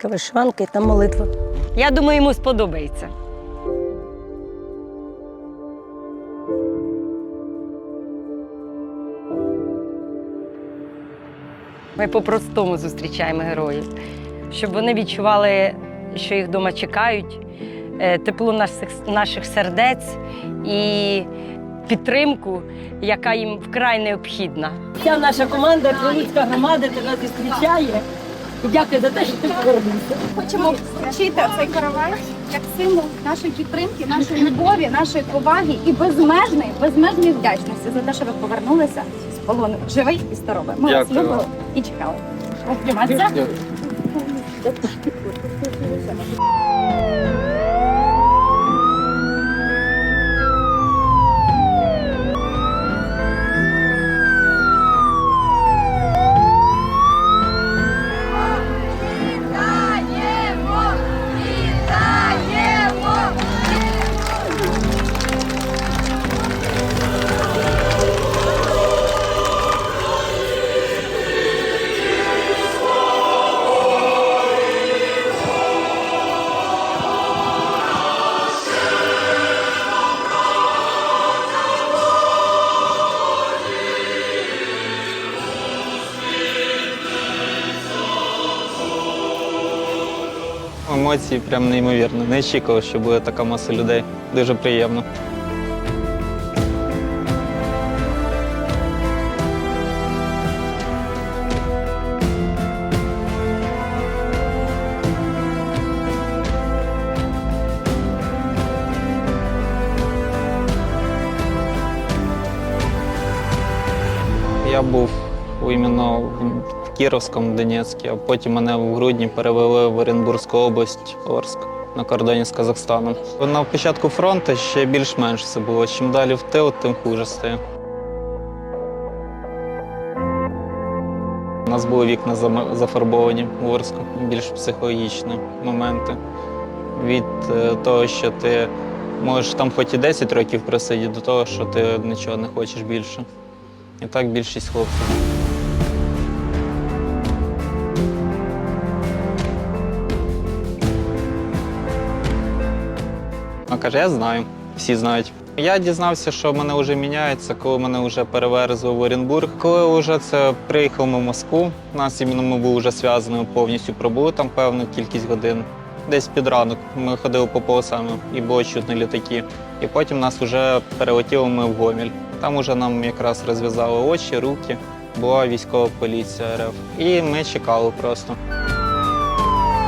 сорочка, вишиванка і там молитва. Я думаю, йому сподобається. Ми по-простому зустрічаємо героїв, щоб вони відчували, що їх вдома чекають, е, тепло наших, наших сердець і підтримку, яка їм вкрай необхідна. Вся наша команда, Прилуцька громада тебе зустрічає. І дякую за те, що ти повернувся. Хочемо вчити цей каравай як символ нашої підтримки, нашої любові, нашої поваги і безмежної, безмежної вдячності за те, що ви повернулися з полону живий і здоровий. Ми вас Дякую. любили і чекали. Обніматися. Емоції прям неймовірно. Не очікував, що буде така маса людей. Дуже приємно. Я був іменно Кіровському, Донецьку, а потім мене в грудні перевели в Оренбурзьку область, Орск, на кордоні з Казахстаном. На початку фронту ще більш-менш все було. Чим далі в тил, тим хуже стає. У нас були вікна зафарбовані в Орску, більш психологічні моменти. Від е, того, що ти можеш там хоч і 10 років просидіти, до того, що ти нічого не хочеш більше. І так більшість хлопців. А каже, я знаю, всі знають. Я дізнався, що мене вже міняється, коли мене вже переверзли в Оренбург. Коли вже це приїхав в Москву, нас іменно ми були вже зв'язані повністю, пробули там певну кількість годин. Десь під ранок ми ходили по полосам і було чутно літаки. І потім нас вже перелетіли ми в Гоміль. Там уже нам якраз розв'язали очі, руки. Була військова поліція РФ. І ми чекали просто.